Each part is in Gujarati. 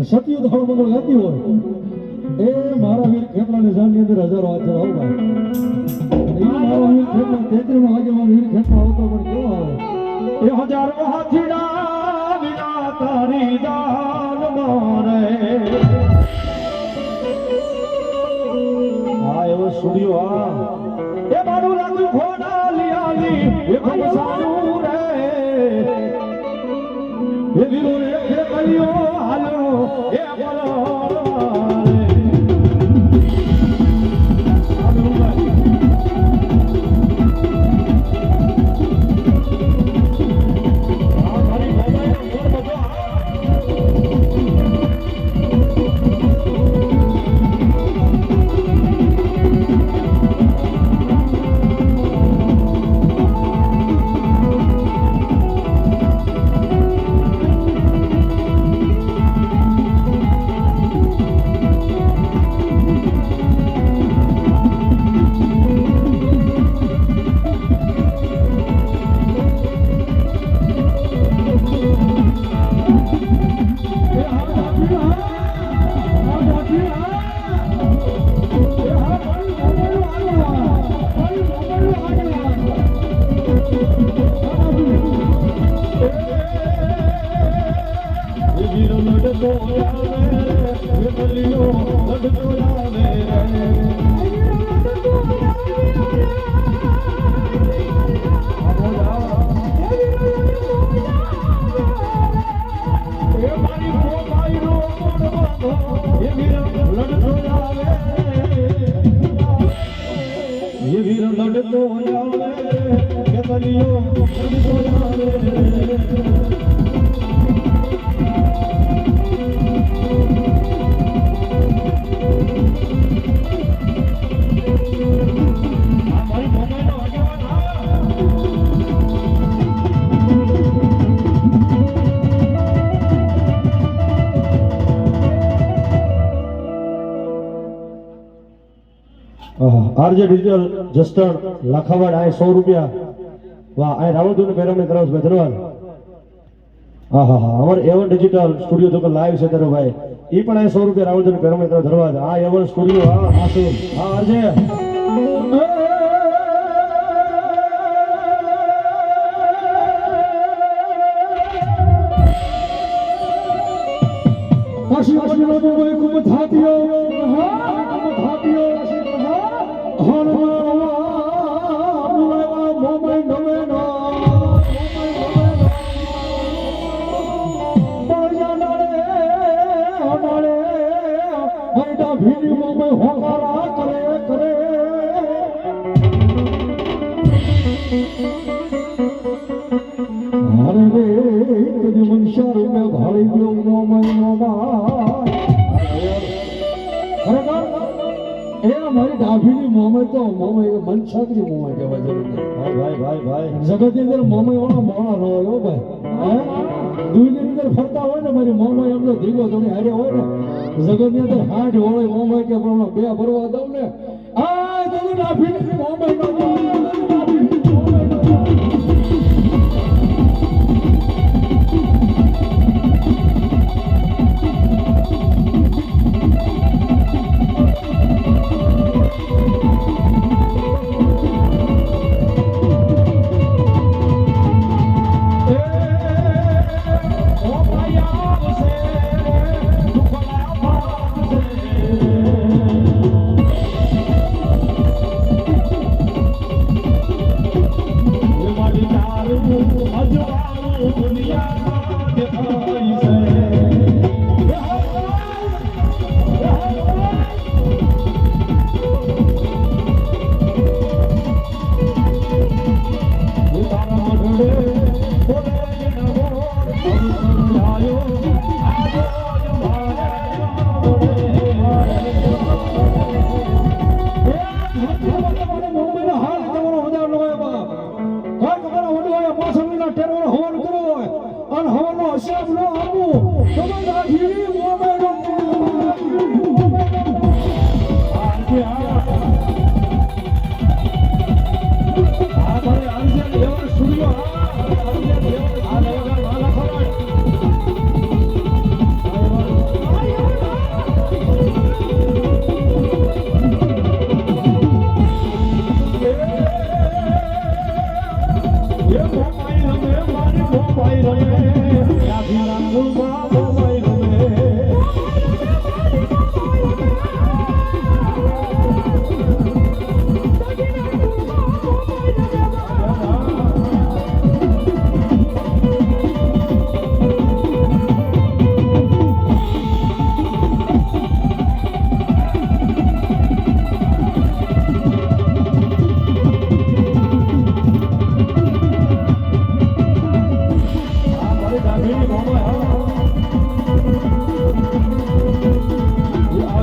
અને સતયુદ્ધ હળમંગળ ગાતી હોય. એ મારા વીર ખેતલાની જાણની અંદર હજારો હાજર આવું ભાઈ. મારો વીર ખેતલા તેત્રીનો આગેવાન વીર ખેતલા આવતો પણ કેવો આવે? એ હજારો હાથીડા વિના તારી જાન મારે. હા, એવો સુડિયો હા. એ મારું રાજુ ઘોડા આરજે ડિજિટલ જસ્ટર લાખાવાડ આ સો રૂપિયા. વાહ આ રાવણધૂન મેળવણી કરાવ ભાઈ, ધન્યવાદ. હા હા હા અમારે એવન ડિજિટલ સ્ટુડિયો તો લાઈવ છે તારો ભાઈ. એ પણ આ સો રૂપિયા રાવણધૂન મેળવણી કરાવ, ધન્યવાદ. આ એવન સ્ટુડિયો, હા આસુ હા, આરજે. કાશી નો મોય કુમ થાતિયો હરડા ભીડી મોમય હોકારા કરે કરે. હારે રે કદી મનશા રે મે ભાળી ગયો મોમય મોમા. ખરેખર એ અમારી ડાભીની મોમય તો મોમય એ મનસાગરી મોમય કહેવાય છે. ભાઈ ભાઈ ભાઈ. જગતની અંદર મોમય વાળા મોણા હો ભાઈ. ફરતા હોય ને, મારી મોમો એમનો ધીગો તમે હારે હોય ને, જગતની અંદર હાથ હોય મોમો કે પ્રમાણે બે ભરવા દઉં ને, આ જગત મોમય નો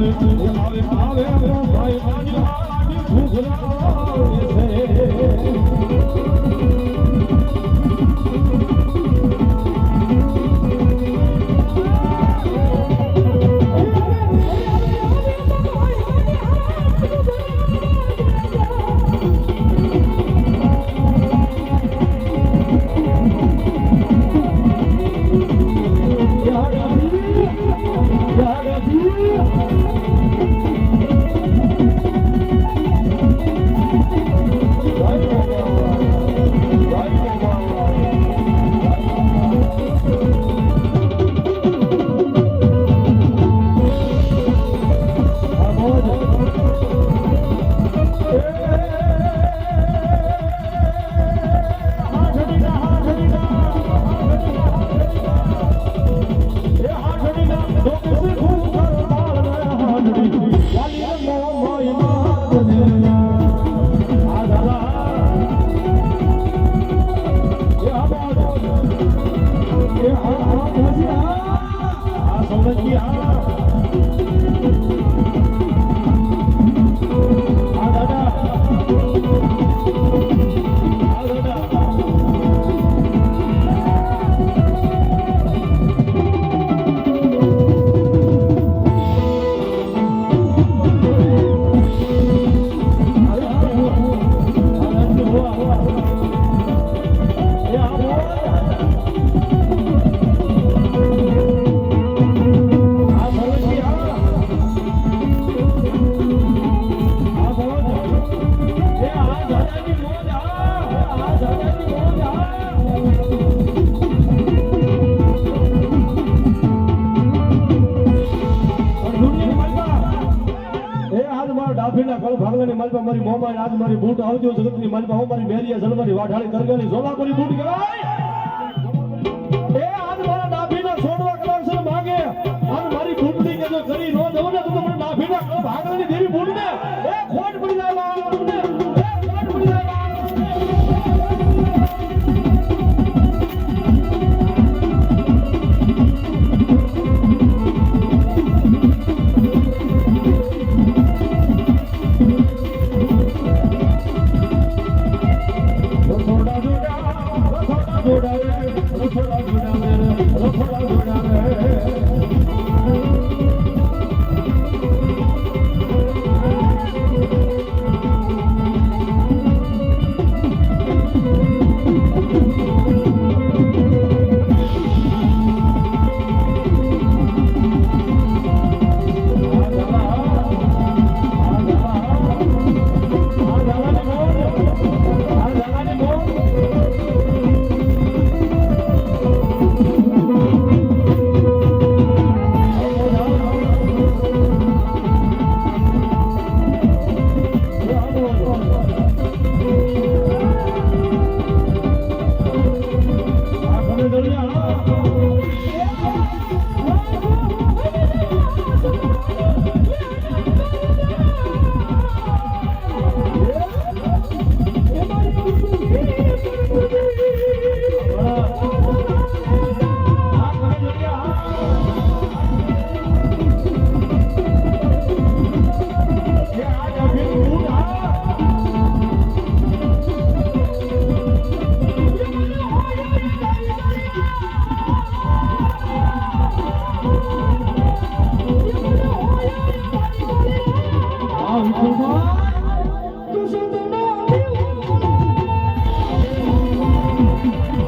આવે આવે આવે મારી મોમાઈ આજ મારી બૂટ આવજો, જગતની મારી મારી મેરી જલમારી વાઢાળી કરગાની ઝોલાપુરી બૂટ કહેવાય? Mm-hmm.